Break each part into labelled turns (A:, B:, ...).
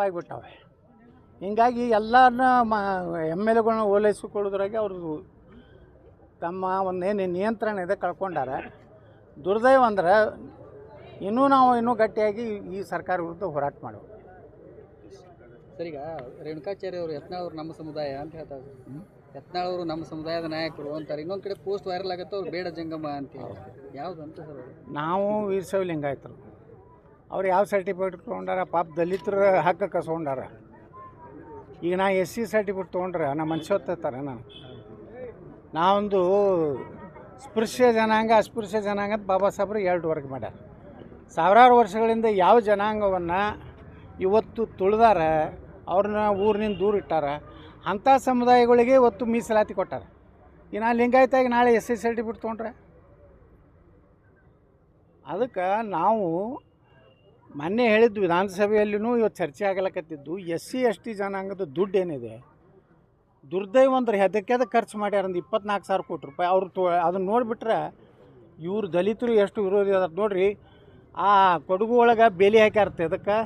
A: ತಪ್ಪಾಗಿಬಿಟ್ಟವೆ ಹೀಗಾಗಿ ಎಲ್ಲರನ್ನ ಮ ಎಂ ಎಲ್ ಎಗಳನ್ನ ಓಲೈಸಿಕೊಳ್ಳೋದ್ರಾಗೆ ಅವ್ರದ್ದು ತಮ್ಮ ಒಂದೇನು ನಿಯಂತ್ರಣ ಇದೆ ಕಳ್ಕೊಂಡಾರೆ. ದುರ್ದೈವ ಅಂದ್ರೆ ಇನ್ನೂ ನಾವು ಇನ್ನೂ ಗಟ್ಟಿಯಾಗಿ ಈ ಸರ್ಕಾರ ವಿರುದ್ಧ ಹೋರಾಟ ಮಾಡುವ.
B: ಸರಿಗ ರೇಣುಕಾಚಾರ್ಯ ಅವರು ಯತ್ನಾಳ್ ಅವರು ನಮ್ಮ ಸಮುದಾಯ ಅಂತ ಹೇಳ್ತಾರೆ. ಯತ್ನಾಳ್ ಅವರು ನಮ್ಮ ಸಮುದಾಯದ ನಾಯಕರು ಅಂತಾರೆ. ಇನ್ನೊಂದು ಕಡೆ ಪೋಸ್ಟ್ ವೈರಲ್ ಆಗುತ್ತೆ ಅವ್ರು ಬೇಡ ಜಂಗಮ ಅಂತ ಯಾವ್ದು ಅಂತ ಸರ್
A: ನಾವು ವೀರಶೈವ ಲಿಂಗಾಯತರು. ಅವ್ರು ಯಾವ ಸರ್ಟಿಫಿಕೇಟ್ ತೊಗೊಂಡಾರ? ಪಾಪ ದಲಿತರ ಹಕ್ಕ ಕಸ್ಕೊಂಡಾರ. ಈಗ ನಾ ಎಸ್ ಸಿ ಸರ್ಟಿಫಿಕೇಟ್ ತೊಗೊಂಡ್ರೆ ನಮ್ಮ ಮನುಷ್ಯತ್ತಾರೆ ನಾನು. ನಾವೊಂದು ಸ್ಪೃಶ್ಯ ಜನಾಂಗ, ಅಸ್ಪೃಶ್ಯ ಜನಾಂಗ ಅಂತ ಬಾಬಾ ಸಾಹೇಬ್ರು ಎರಡು ವರ್ಗ ಮಾಡ್ಯಾರ. ಸಾವಿರಾರು ವರ್ಷಗಳಿಂದ ಯಾವ ಜನಾಂಗವನ್ನು ಇವತ್ತು ತುಳಿದಾರ, ಅವ್ರನ್ನ ಊರಿನಿಂದ ದೂರ ಇಟ್ಟಾರ, ಅಂಥ ಸಮುದಾಯಗಳಿಗೆ ಇವತ್ತು ಮೀಸಲಾತಿ ಕೊಟ್ಟಾರ. ಈಗ ನಾ ಲಿಂಗಾಯತಾಗಿ ನಾಳೆ ಎಸ್ ಸಿ ಸರ್ಟಿಫಿಕೇಟ್ ತೊಗೊಂಡ್ರೆ? ಅದಕ್ಕೆ ನಾವು ಮೊನ್ನೆ ಹೇಳಿದ್ದು ವಿಧಾನಸಭೆಯಲ್ಲಿನೂ ಇವತ್ತು ಚರ್ಚೆ ಆಗಲಕತ್ತಿದ್ದು ಎಸ್ ಸಿ ಎಸ್ ಟಿ ಜನಾಂಗದ ದುಡ್ಡು ಏನಿದೆ? ದುರ್ದೈವ ಅಂದ್ರೆ ಹೆದಕ್ಕೆದ ಖರ್ಚು ಮಾಡ್ಯಾರ ಒಂದು ಇಪ್ಪತ್ನಾಲ್ಕು ಸಾವಿರ ಕೋಟಿ ರೂಪಾಯಿ. ಅವ್ರು ತೋ, ಅದನ್ನು ನೋಡಿಬಿಟ್ರೆ ಇವ್ರು ದಲಿತರು ಎಷ್ಟು ವಿರೋಧಿ ಅದ ನೋಡ್ರಿ. ಆ ಕೊಡಗು ಒಳಗೆ ಬೇಲಿ ಹಾಕ್ಯಾರತ್ತೆ ಅದಕ್ಕೆ.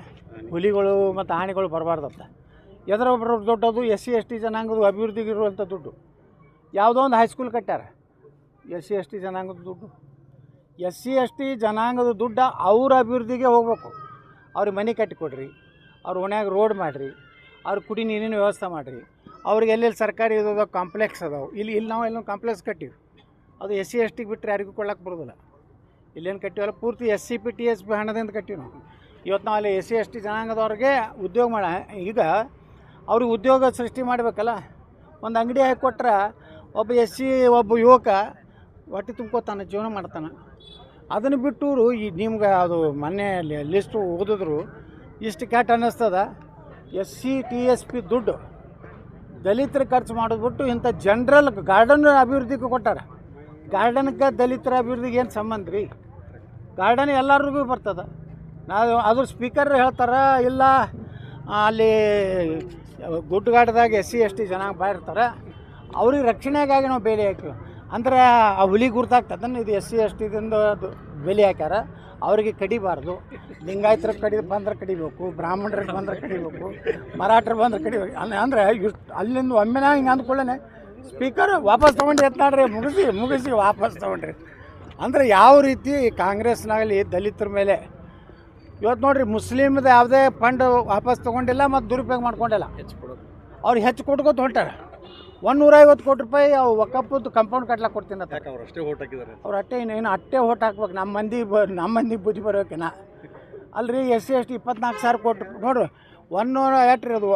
A: ಹುಲಿಗಳು ಮತ್ತು ಆನೆಗಳು ಬರಬಾರ್ದತ್ತ. ಎದರ ಒಬ್ಬರು ದೊಡ್ಡದು ಎಸ್ ಸಿ ಎಸ್ ಟಿ ಜನಾಂಗದ ಅಭಿವೃದ್ಧಿಗೆ ಇರುವಂಥ ದುಡ್ಡು. ಯಾವುದೋ ಒಂದು ಹೈಸ್ಕೂಲ್ ಕಟ್ಟ್ಯಾರ ಎಸ್ ಸಿ ಎಸ್ ಟಿ ಜನಾಂಗದ ದುಡ್ಡು. ಎಸ್ ಸಿ ಎಸ್ ಟಿ ಜನಾಂಗದ ದುಡ್ಡು ಅವ್ರ ಅಭಿವೃದ್ಧಿಗೆ ಹೋಗ್ಬೇಕು. ಅವ್ರಿಗೆ ಮನೆ ಕಟ್ಟಿಕೊಡ್ರಿ, ಅವ್ರ ಓಣ್ಯಾಗ ರೋಡ್ ಮಾಡಿರಿ, ಅವ್ರ ಕುಡಿ ನೀರಿನ ವ್ಯವಸ್ಥೆ ಮಾಡಿರಿ. ಅವ್ರಿಗೆ ಎಲ್ಲೆಲ್ಲಿ ಸರ್ಕಾರಿ ಇದಾವೆ ಕಾಂಪ್ಲೆಕ್ಸ್ ಅದಾವೆ. ಇಲ್ಲಿ ಇಲ್ಲಿ ನಾವು ಎಲ್ಲೊಂದು ಕಾಂಪ್ಲೆಕ್ಸ್ ಕಟ್ಟಿವಿ. ಅದು ಎಸ್ ಸಿ ಎಸ್ ಟಿಗೆ ಬಿಟ್ಟರೆ ಯಾರಿಗೂ ಕೊಡಕ್ಕೆ ಬರೋದಿಲ್ಲ. ಇಲ್ಲೇನು ಕಟ್ಟಿವಲ್ಲ, ಪೂರ್ತಿ S C P T S P ಹಣದಿಂದ ಕಟ್ಟಿವಿ ನಾವು. ಇವತ್ತು ನಾವು ಅಲ್ಲಿ ಎಸ್ ಸಿ ಎಸ್ ಟಿ ಜನಾಂಗದವ್ರಿಗೆ ಉದ್ಯೋಗ ಮಾಡ, ಈಗ ಅವ್ರಿಗೆ ಉದ್ಯೋಗ ಸೃಷ್ಟಿ ಮಾಡಬೇಕಲ್ಲ. ಒಂದು ಅಂಗಡಿ ಹಾಕಿ ಕೊಟ್ರೆ ಒಬ್ಬ ಎಸ್ ಸಿ, ಒಬ್ಬ ಯುವಕ ಹೊಟ್ಟೆ ತುಂಬ್ಕೋತಾನೆ ಜೀವನ ಮಾಡ್ತಾನೆ. ಅದನ್ನು ಬಿಟ್ಟು ಈ ನಿಮ್ಗೆ ಅದು ಮೊನ್ನೆ ಲಿಸ್ಟು ಓದಿದ್ರು, ಇಷ್ಟು ಕ್ಯಾಟ್ ಅನ್ನಿಸ್ತದ S C T S P ದುಡ್ಡು ದಲಿತರ ಖರ್ಚು ಮಾಡೋದು ಬಿಟ್ಟು ಇಂಥ ಜನ್ರಲ್ ಗಾರ್ಡನ್ ಅಭಿವೃದ್ಧಿಗೆ ಕೊಟ್ಟಾರ. ಗಾರ್ಡನ್ಗೆ ದಲಿತರ ಅಭಿವೃದ್ಧಿಗೆ ಏನು ಸಂಬಂಧ ರೀ? ಗಾರ್ಡನ್ ಎಲ್ಲರಿಗೂ ಬರ್ತದೆ. ನಾವು ಅದ್ರ ಸ್ಪೀಕರ್ ಹೇಳ್ತಾರೆ, ಇಲ್ಲ, ಅಲ್ಲಿ ಗುಡ್ಡಗಾಡ್ದಾಗ ಎಸ್ ಸಿ ಎಸ್ ಟಿ ಜನ ಬಾಯಿರ್ತಾರೆ ಅವ್ರಿಗೆ ರಕ್ಷಣೆಗಾಗಿ ನಾವು ಬೇಲಿ ಹಾಕಿವಿ. ಅಂದ್ರೆ ಆ ಹುಲಿ ಗುರ್ತಾಗ್ತದನ್ನು ಇದು ಎಸ್ ಸಿ ಎಸ್ ಟಿದಿಂದ ಅದು ಬೆಲೆ ಹಾಕ್ಯಾರ. ಅವರಿಗೆ ಕಡಿಬಾರ್ದು. ಲಿಂಗಾಯತರಿಗೆ ಕಡಿ ಬಂದ್ರೆ ಕಡಿಬೇಕು ಬ್ರಾಹ್ಮಣರಿಗೆ ಬಂದ್ರೆ ಕಡಿಬೇಕು ಮರಾಠರು ಬಂದ್ರೆ ಕಡಿಬೇಕು. ಅಲ್ಲ ಅಂದರೆ ಇಷ್ಟು ಅಲ್ಲಿಂದ ಒಮ್ಮೆನ ಹಿಂಗೆ ಅಂದ್ಕೊಳ್ಳೇನೆ ಸ್ಪೀಕರ್ ವಾಪಸ್ ತೊಗೊಂಡು ಎತ್ತಾಡ್ರಿ ಮುಗಿಸಿ ಮುಗಿಸಿ ವಾಪಸ್ ತೊಗೊಂಡ್ರಿ. ಅಂದರೆ ಯಾವ ರೀತಿ ಕಾಂಗ್ರೆಸ್ನಾಗಲಿ ದಲಿತರ ಮೇಲೆ ಇವತ್ತು ನೋಡಿರಿ ಮುಸ್ಲಿಮ್ದು ಯಾವುದೇ ಫಂಡ್ ವಾಪಸ್ ತೊಗೊಂಡಿಲ್ಲ ಮತ್ತು ದುರುಪಯೋಗ ಮಾಡ್ಕೊಂಡಿಲ್ಲ.
B: ಹೆಚ್ಚು ಕೊಡೋದು.
A: ಅವ್ರು ಹೆಚ್ಚು ಕೊಟ್ಕೋತ ಹೊಂಟಾರ. ಒಂದು ನೂರೈವತ್ತು ಕೋಟಿ ರೂಪಾಯಿ ಅವು ಒಕ್ಕಪ್ಪದ್ದು ಕಂಪೌಂಡ್ ಕಟ್ಲಕ್ಕೆ ಕೊಡ್ತೀನಿ ಅಂತ.
B: ಯಾಕೆ ಅವ್ರು ಅಷ್ಟೇ ಓಟ್ ಹಾಕಿದ್ದಾರೆ
A: ಅವ್ರು ಅಟ್ಟೆ ಇನ್ನೇನು ಅಟ್ಟೆ ಓಟ್ ಹಾಕ್ಬೇಕು. ನಮ್ಮ ಮಂದಿ ಬ ನಮ್ಮ ಮಂದಿ ಬುದ್ಧಿ ಬರ್ಬೇಕಿನ ಅಲ್ರಿ ಎಸ್ ಸಿ ಎಸ್ ಟಿ ಇಪ್ಪತ್ನಾಲ್ಕು ಸಾವಿರ ಕೋಟಿ ನೋಡ್ರಿ ಒನ್ ನೂರ ಎಷ್ಟು ರೀ ಅದು